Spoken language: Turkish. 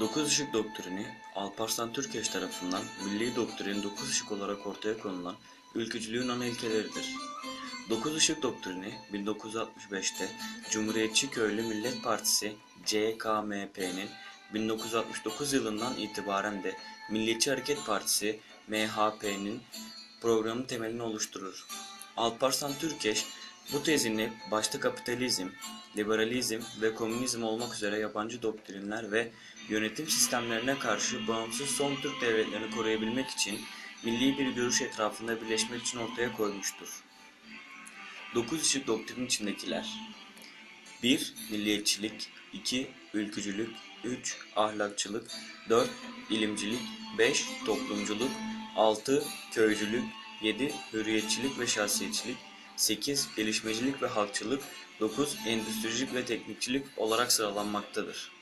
Dokuz Işık Doktrini, Alparslan Türkeş tarafından Milli Doktrin Dokuz Işık olarak ortaya konulan ülkücülüğün ana ilkeleridir. Dokuz Işık Doktrini, 1965'te Cumhuriyetçi Köylü Millet Partisi CKMP'nin 1969 yılından itibaren de Milliyetçi Hareket Partisi MHP'nin programı temelini oluşturur. Alparslan Türkeş bu tezini başta kapitalizm, liberalizm ve komünizm olmak üzere yabancı doktrinler ve yönetim sistemlerine karşı bağımsız son Türk devletlerini koruyabilmek için milli bir görüş etrafında birleşmek için ortaya koymuştur. Dokuz ışık doktrin içindekiler 1. Milliyetçilik 2. Ülkücülük 3. Ahlakçılık 4. ilimcilik 5. Toplumculuk 6. Köycülük 7. Hürriyetçilik ve şahsiyetçilik 8. Gelişmecilik ve halkçılık 9. Endüstricilik ve teknikçilik olarak sıralanmaktadır.